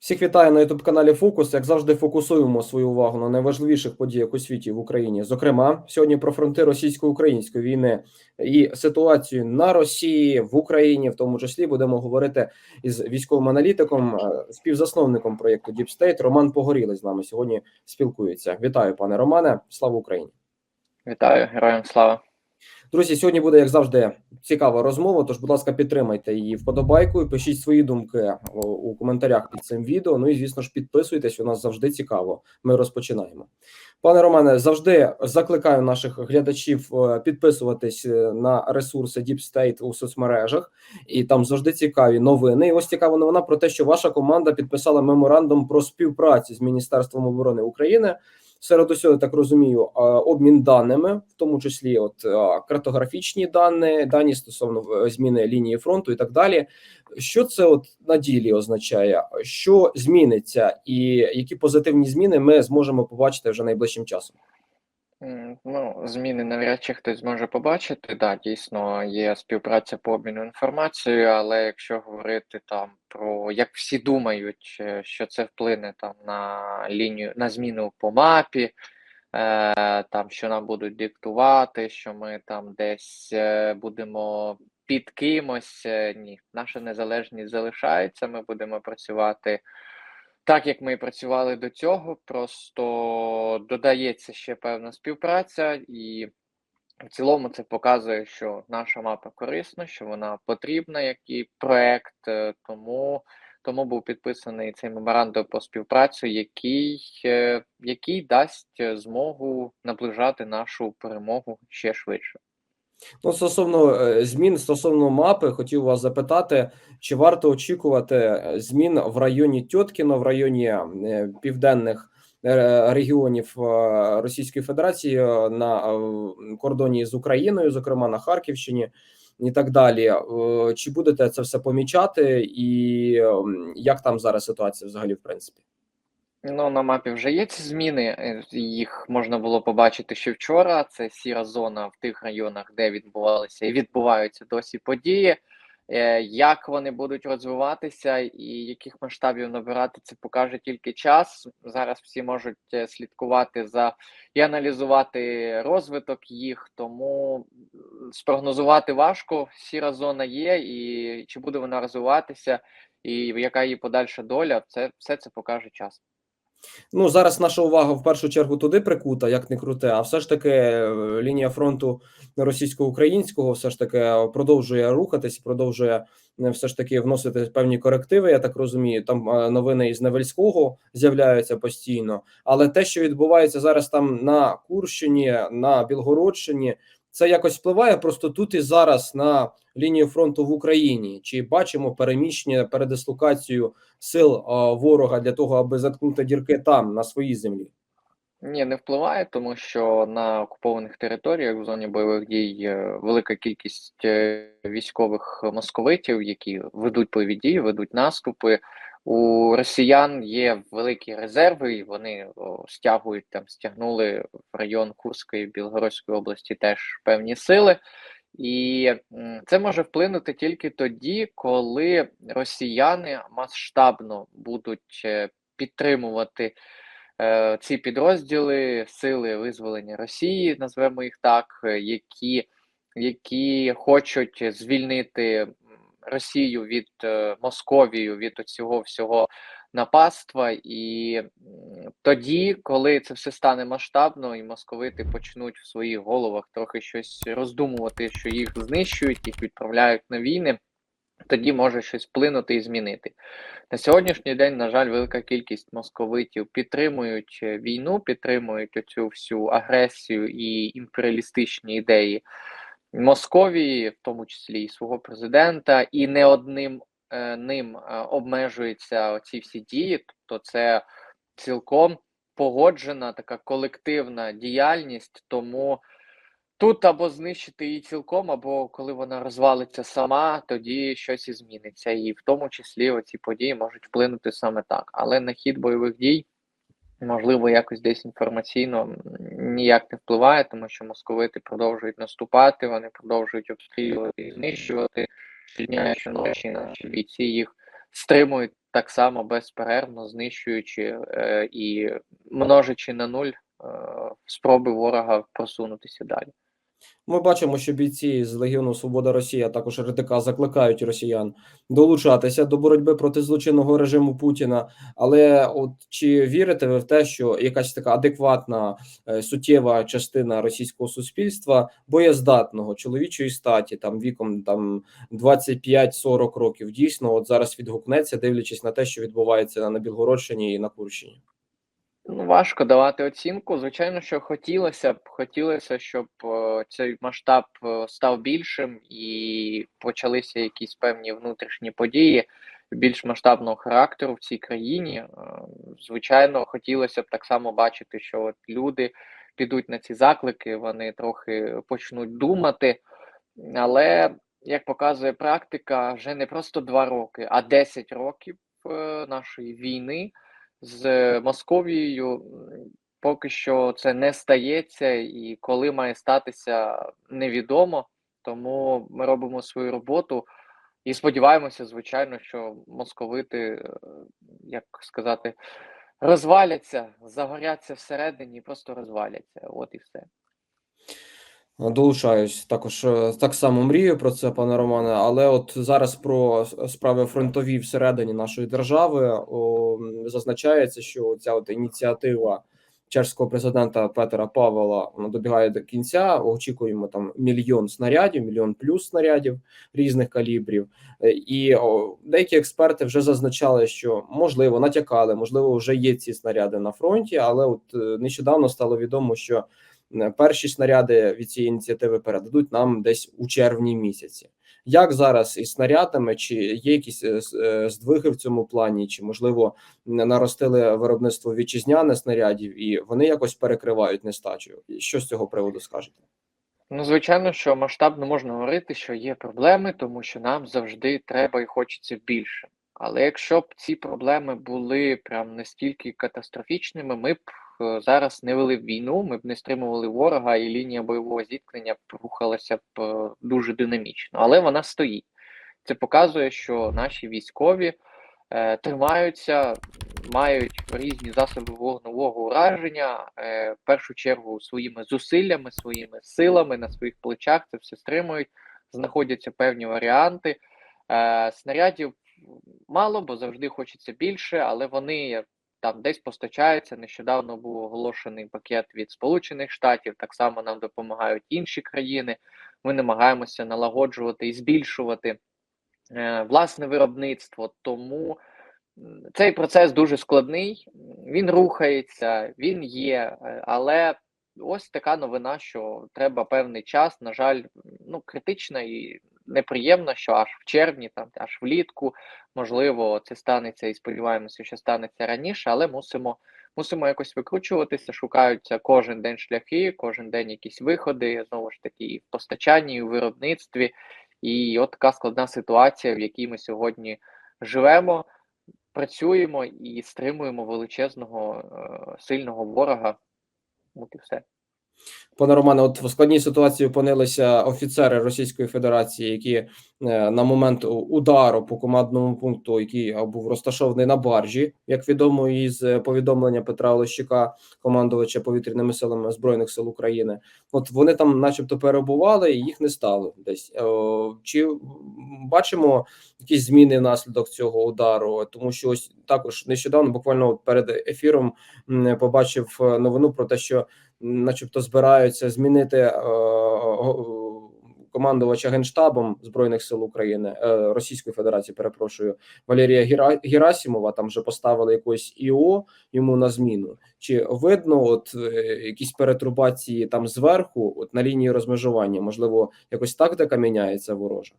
Всіх вітаю на youtube каналі Фокус. Як завжди, фокусуємо свою увагу на найважливіших подіях у світі в Україні. Зокрема, сьогодні про фронти російсько-української війни і ситуацію на Росії в Україні, в тому числі будемо говорити із військовим аналітиком, е, співзасновником проєкту Deep State Роман Погорілий з нами сьогодні спілкується. Вітаю, пане Романе. Слава Україні! Вітаю, героям слава. Друзі, сьогодні буде, як завжди, цікава розмова. Тож, будь ласка, підтримайте її вподобайкою, пишіть свої думки у коментарях під цим відео. Ну і звісно ж, підписуйтесь. У нас завжди цікаво. Ми розпочинаємо. Пане Романе, завжди закликаю наших глядачів е, підписуватись е, на ресурси Deep State у соцмережах, і там завжди цікаві новини. І ось цікава новина про те, що ваша команда підписала меморандум про співпрацю з Міністерством оборони України серед усього, так розумію, е, обмін даними, в тому числі от е, картографічні дані, дані стосовно е, зміни лінії фронту і так далі. Що це от на ділі означає? Що зміниться, і які позитивні зміни ми зможемо побачити вже найближчим часом? Ну, зміни навряд чи хтось зможе побачити. Да, дійсно є співпраця по обміну інформацією, але якщо говорити там про як всі думають, е, що це вплине там на лінію на зміну по мапі, е, там що нам будуть диктувати, що ми там десь е, будемо під кимось. е, Ні, наша незалежність залишається. Ми будемо працювати. Так як ми працювали до цього, просто додається ще певна співпраця, і в цілому це показує, що наша мапа корисна, що вона потрібна, як і проект. е, Тому, тому був підписаний цей меморандум про співпрацю, який, е, який дасть е, змогу наближати нашу перемогу ще швидше. Ну, стосовно е, змін стосовно мапи, хотів вас запитати, чи варто очікувати е, змін в районі Тьоткіно, в районі е, південних регіонів Російської Федерації на кордоні з Україною, зокрема на Харківщині, і так далі. Чи будете це все помічати, і е, як там зараз ситуація взагалі, в принципі? Ну, на мапі вже є ці зміни. е, Їх можна було побачити ще вчора. Це сіра зона в тих районах, де відбувалися і відбуваються досі події. Е, Як вони будуть розвиватися і яких масштабів набирати, це покаже тільки час. Зараз всі можуть е, слідкувати за і аналізувати розвиток їх, тому спрогнозувати важко. Сіра зона є, і чи буде вона розвиватися, і яка її подальша доля, це все це покаже час. Ну зараз наша увага в першу чергу туди прикута, як не круте, а все ж таки е, лінія фронту російсько-українського все ж таки продовжує рухатись, продовжує е, все ж таки вносити певні корективи. Я так розумію. Там е, новини із Невельського з'являються постійно. Але те, що відбувається зараз там на Курщині, на Білгородщині, це якось впливає просто тут і зараз на лінію фронту в Україні. Чи бачимо переміщення, передислокацію сил ворога для того, аби заткнути дірки там на своїй землі? Ні, не впливає, тому що на окупованих територіях в зоні бойових дій е, велика кількість е, військових московитів, які ведуть бойові дії, ведуть наступи. У росіян є великі резерви, і вони стягують там, стягнули в район Курської Білгородської області теж певні сили. І це може вплинути тільки тоді, коли росіяни масштабно будуть е, підтримувати е, ці підрозділи сили визволення Росії, назвемо їх так, е, які, які хочуть звільнити Росію від е, Московію, від цього всього нападства. І тоді, коли це все стане масштабно, і московити почнуть в своїх головах трохи щось роздумувати, що їх знищують, їх відправляють на війни. Тоді може щось вплинути і змінити. На сьогоднішній день, на жаль, велика кількість московитів підтримують е, війну, підтримують оцю всю агресію і імперіалістичні ідеї Московії, в тому числі і свого президента, і не одним е, ним е, обмежуються ці всі дії. Тобто, це цілком погоджена така колективна діяльність, тому. Тут або знищити її цілком, або коли вона розвалиться сама, тоді щось і зміниться. І в тому числі оці події можуть вплинути саме так. Але на хід бойових дій, можливо, якось десь інформаційно ніяк не впливає, тому що московити продовжують наступати, вони продовжують обстрілювати і знищувати щодня щоночі. Наші бійці їх стримують так само безперервно, знищуючи е, і множачи на нуль е, спроби ворога просунутися далі. Ми бачимо, що бійці з Легіону Свобода Росії, а також РТК закликають росіян долучатися до боротьби проти злочинного режиму Путіна. Але от чи вірите ви в те, що якась така адекватна е, суттєва частина російського суспільства боєздатного чоловічої статі, там віком там 25-40 років, дійсно от зараз відгукнеться, дивлячись на те, що відбувається на Білгородщині і на Курщині? Ну, важко давати оцінку. Звичайно, що хотілося б, хотілося, щоб е, цей масштаб е, став більшим і почалися якісь певні внутрішні події більш масштабного характеру в цій країні. Е, Звичайно, хотілося б так само бачити, що от люди підуть на ці заклики, вони трохи почнуть думати, але як показує практика, вже не просто два роки, а 10 років е, нашої війни з Московією поки що це не стається, і коли має статися, невідомо. Тому ми робимо свою роботу і сподіваємося, звичайно, що московити, е, як сказати, розваляться, загоряться всередині і просто розваляться. От і все. Долучаюсь також е, так само мрію про це, пане Романе. Але от зараз про справи фронтові всередині нашої держави о, зазначається, що ця от ініціатива чеського президента Петера Павела вона добігає до кінця. Очікуємо там мільйон снарядів, мільйон плюс снарядів різних калібрів. Е, І о, деякі експерти вже зазначали, що можливо натякали, можливо, вже є ці снаряди на фронті, але от е, нещодавно стало відомо, що перші снаряди від цієї ініціативи передадуть нам десь у червні місяці. Як зараз із снарядами, чи є якісь е, е, здвиги в цьому плані, чи можливо наростили виробництво вітчизняних снарядів, і вони якось перекривають нестачу? Що з цього приводу скажете? Ну, звичайно, що масштабно можна говорити, що є проблеми, тому що нам завжди треба і хочеться більше. Але якщо б ці проблеми були прям настільки катастрофічними, ми б е, зараз не вели б війну, ми б не стримували ворога, і лінія бойового зіткнення б рухалася б е, дуже динамічно. Але вона стоїть. Це показує, що наші військові е, тримаються, мають різні засоби вогневого ураження, е, в першу чергу своїми зусиллями, своїми силами на своїх плечах це все стримують, знаходяться певні варіанти. Е, снарядів мало, бо завжди хочеться більше, але вони там десь постачаються. Нещодавно був оголошений пакет від Сполучених Штатів. Так само нам допомагають інші країни. Ми намагаємося налагоджувати і збільшувати е, власне виробництво. Тому цей процес дуже складний. Він рухається, він є, е, але ось така новина, що треба певний час. На жаль, ну критична і неприємно, що аж в червні, там аж влітку, можливо, це станеться і сподіваємося, що станеться раніше, але мусимо. Мусимо якось викручуватися, шукаються кожен день шляхи, кожен день якісь виходи, знову ж таки, і в постачанні, і в виробництві. І от така складна ситуація, в якій ми сьогодні живемо, працюємо і стримуємо величезного е, сильного ворога. От і все. Пане Романе, от в складній ситуації опинилися офіцери Російської Федерації, які е, на момент удару по командному пункту, який був розташований на баржі, як відомо із е, повідомлення Петра Олещука, командувача повітряними силами збройних сил України. От вони там, начебто, перебували, і їх не стало десь. Е, Чи бачимо якісь зміни внаслідок цього удару? Тому що ось також нещодавно, буквально перед ефіром, побачив новину про те, що начебто збираються змінити е, командувача генштабом збройних сил України е, Російської Федерації. Перепрошую Валерія Герасімова. Там вже поставили якось ІО йому на зміну. Чи видно, от е, якісь перетрубації там зверху, от на лінії розмежування? Можливо, якось тактика міняється ворожа?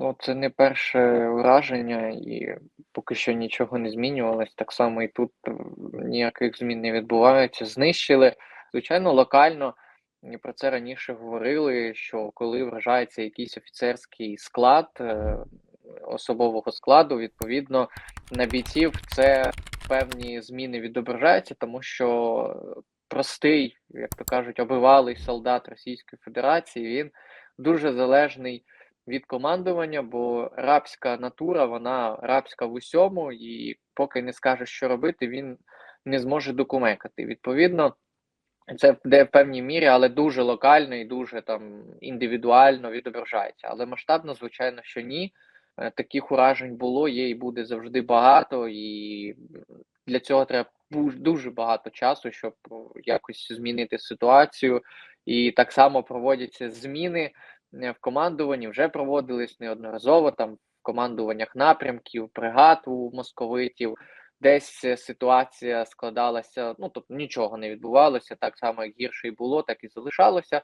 Ну, це не перше враження, і поки що нічого не змінювалось. Так само і тут е, ніяких змін не відбувається. Знищили, звичайно, локально. І про це раніше говорили, що коли вражається якийсь офіцерський склад е, особового складу, відповідно на бійців це певні зміни відображаються, тому що простий, як то кажуть, обивалий солдат Російської Федерації, він дуже залежний від командування, бо рабська натура, вона рабська в усьому, і поки не скаже, що робити, він не зможе докумекати. Відповідно, це буде в певній мірі, але дуже локально і дуже там індивідуально відображається. Але масштабно, звичайно, що ні. Е, Таких уражень було, є і буде завжди багато, і для цього треба дуже багато часу, щоб якось змінити ситуацію. І так само проводяться зміни в командуванні, вже проводились неодноразово там в командуваннях напрямків, бригад у московитів. Десь е, ситуація складалася, ну тобто нічого не відбувалося, так само як гірше і було, так і залишалося.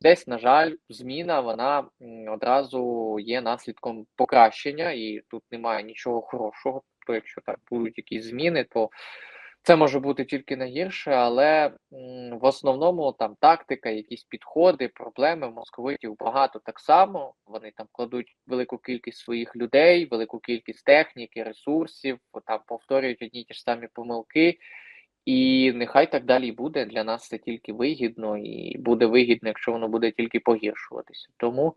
Десь, на жаль, зміна вона одразу є наслідком покращення, і тут немає нічого хорошого. То якщо так будуть якісь зміни, то це може бути тільки на гірше, але в основному там тактика, якісь підходи, проблеми московитів багато так само. Вони там кладуть велику кількість своїх людей, велику кількість техніки, ресурсів, там повторюють одні ті ж самі помилки. І нехай так далі буде. Для нас це тільки вигідно, і буде вигідно, якщо воно буде тільки погіршуватися. Тому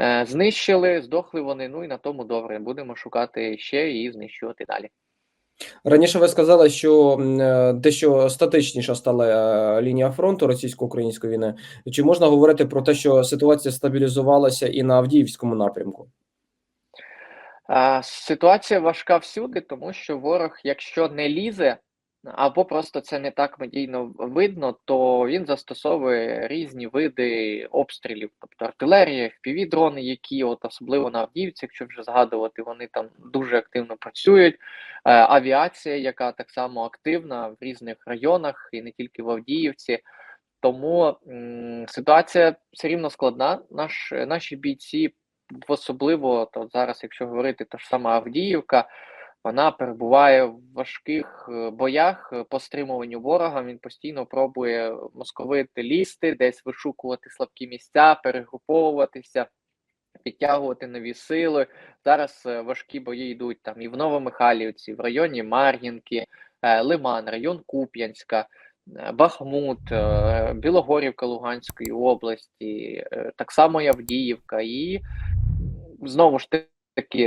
е, знищили, здохли вони. Ну і на тому добре. Будемо шукати ще і знищувати далі. Раніше ви сказали, що дещо статичніша стала е, лінія фронту російсько-української війни. Чи можна говорити про те, що ситуація стабілізувалася і на Авдіївському напрямку? Ситуація важка всюди, тому що ворог, якщо не лізе, або просто це не так медійно видно, то він застосовує різні види обстрілів, тобто артилерія, FPV-дрони, які от особливо на Авдіївці, якщо вже згадувати, вони там дуже активно працюють. Е, авіація, яка так само активна в різних районах і не тільки в Авдіївці. Тому ситуація все рівно складна. Наш, наші бійці, особливо то зараз, якщо говорити, то ж сама Авдіївка, вона перебуває в важких е, боях е, по стримуванню ворога. Він постійно пробує московити лізти, десь вишукувати слабкі місця, перегруповуватися, підтягувати нові сили. Зараз е, важкі бої йдуть там і в Новомихайлівці, в районі Мар'їнки, Лиман, район Куп'янська. Бахмут, Білогорівка Луганської області, так само Авдіївка, і знову ж таки,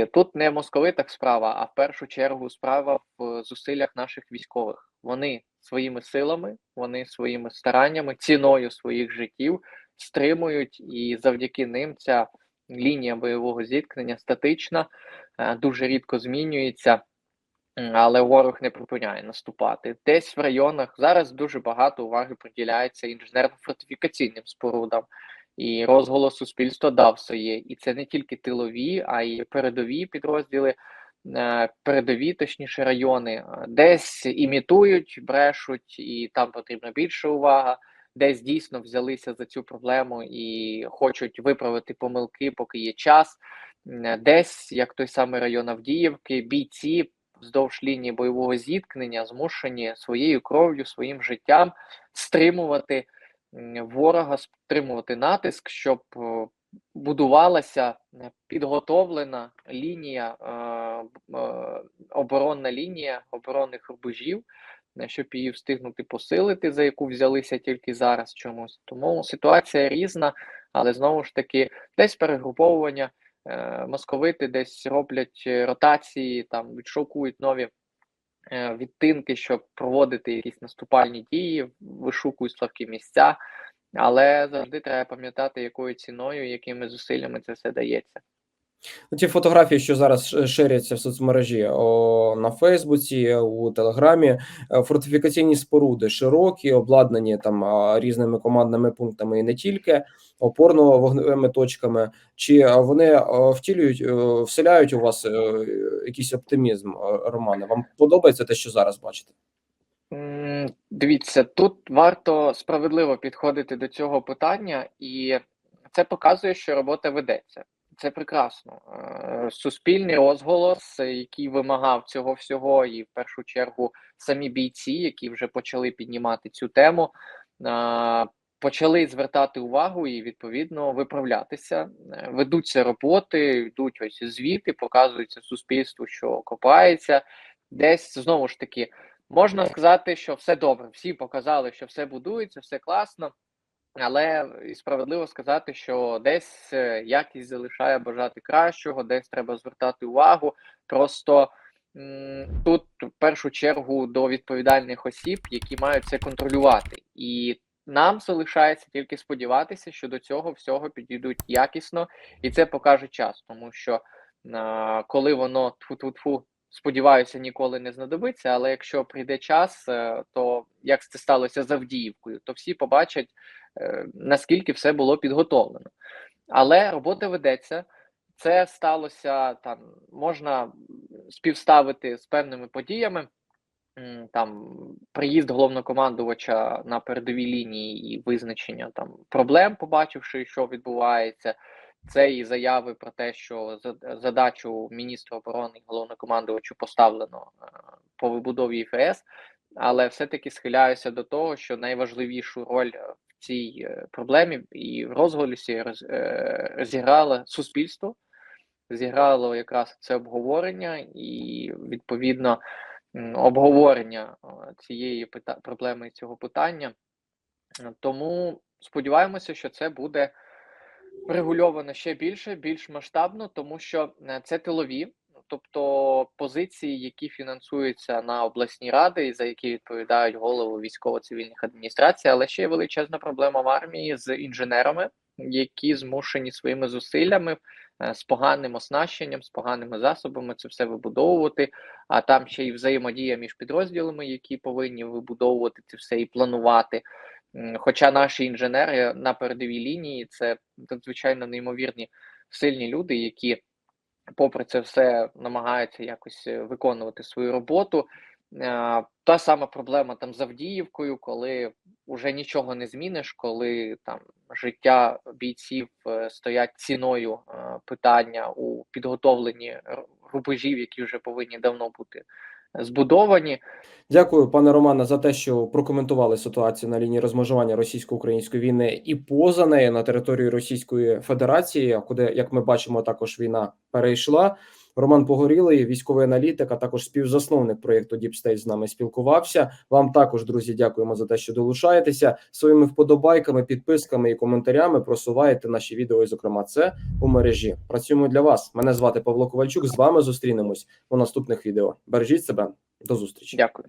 тут не московитах справа, а в першу чергу справа в зусиллях наших військових. Вони своїми силами, вони своїми стараннями, ціною своїх життів стримують, і завдяки ним ця лінія бойового зіткнення статична, е, дуже рідко змінюється. Але ворог не припиняє наступати. Десь в районах зараз дуже багато уваги приділяється інженерно-фортифікаційним спорудам, і розголос суспільства дав своє. І це не тільки тилові, а й передові підрозділи, е, передові, точніше, райони. Е, Десь імітують, брешуть, і там потрібна більша увага. Десь дійсно взялися за цю проблему і хочуть виправити помилки, поки є час. Десь, як той самий район Авдіївки, бійці вздовж лінії бойового зіткнення змушені своєю кров'ю, своїм життям стримувати ворога, стримувати натиск, щоб е, будувалася е, підготовлена лінія, е, оборонна лінія оборонних рубежів, щоб її встигнути посилити, за яку взялися тільки зараз чомусь. Тому ситуація різна, але знову ж таки, десь перегруповування. Московити десь роблять ротації, там відшукують нові відтинки, щоб проводити якісь наступальні дії, вишукують слабкі місця. Але завжди треба пам'ятати, якою ціною, якими зусиллями це все дається. Ну, Ті фотографії, що зараз ширяться в соцмережі о, на Фейсбуці, у Телеграмі, е, фортифікаційні споруди широкі, обладнані там різними командними пунктами і не тільки опорно-вогневими точками. Чи вони втілюють, е, вселяють у вас е, якийсь оптимізм, е, Романе? Вам подобається те, що зараз бачите? Дивіться, тут варто справедливо підходити до цього питання, і це показує, що робота ведеться. Це прекрасно. Е, Суспільний розголос, е, який вимагав цього всього, і в першу чергу самі бійці, які вже почали піднімати цю тему, е, почали звертати увагу і відповідно виправлятися. Ведуться роботи, йдуть ось звіти, показується суспільству, що копається. Десь знову ж таки можна сказати, що все добре. Всі показали, що все будується, все класно. Але і справедливо сказати, що десь е, якість залишає бажати кращого, десь треба звертати увагу. Просто тут в першу чергу до відповідальних осіб, які мають це контролювати, і нам залишається тільки сподіватися, що до цього всього підійдуть якісно, і це покаже час, тому що коли воно тфу-тфу-тфу, сподіваюся, ніколи не знадобиться. Але якщо прийде час, е, то як це сталося з Авдіївкою, то всі побачать наскільки все було підготовлено. Але робота ведеться. Це сталося там, можна співставити з певними подіями. Там приїзд головнокомандувача на передовій лінії і визначення там проблем, побачивши, що відбувається. Це і заяви про те, що задачу міністра оборони і головнокомандувачу поставлено е, по вибудові ІФС, але все-таки схиляюся до того, що найважливішу роль е, цій е, проблемі і в розголосі роз, е, розіграло суспільство, зіграло якраз це обговорення, і відповідно обговорення е, цієї пита- проблеми і цього питання. Тому сподіваємося, що це буде врегульовано ще більше, більш масштабно, тому що це тилові, тобто позиції, які фінансуються на обласні ради, і за які відповідають голови військово-цивільних адміністрацій, але ще є величезна проблема в армії з інженерами, які змушені своїми зусиллями е, з поганим оснащенням, з поганими засобами це все вибудовувати. А там ще й взаємодія між підрозділами, які повинні вибудовувати це все і планувати. Хоча наші інженери на передовій лінії це надзвичайно неймовірні сильні люди, які, попри це все, намагаються якось е, виконувати свою роботу. Е, Та сама проблема там з Авдіївкою, коли вже нічого не зміниш, коли там життя бійців е, стоять ціною питання у підготовленні рубежів, які вже повинні давно бути збудовані. Дякую, пане Романе, за те, що прокоментували ситуацію на лінії розмежування російсько-української війни і поза нею на території Російської Федерації, куди, як ми бачимо, також війна перейшла. Роман Погорілий, військовий аналітик, а також співзасновник проєкту Deep State з нами спілкувався. Вам також, друзі, дякуємо за те, що долучаєтеся своїми вподобайками, підписками і коментарями. Просуваєте наші відео, і зокрема, це у мережі. Працюємо для вас. Мене звати Павло Ковальчук. З вами зустрінемось у наступних відео. Бережіть себе. До зустрічі. Дякую.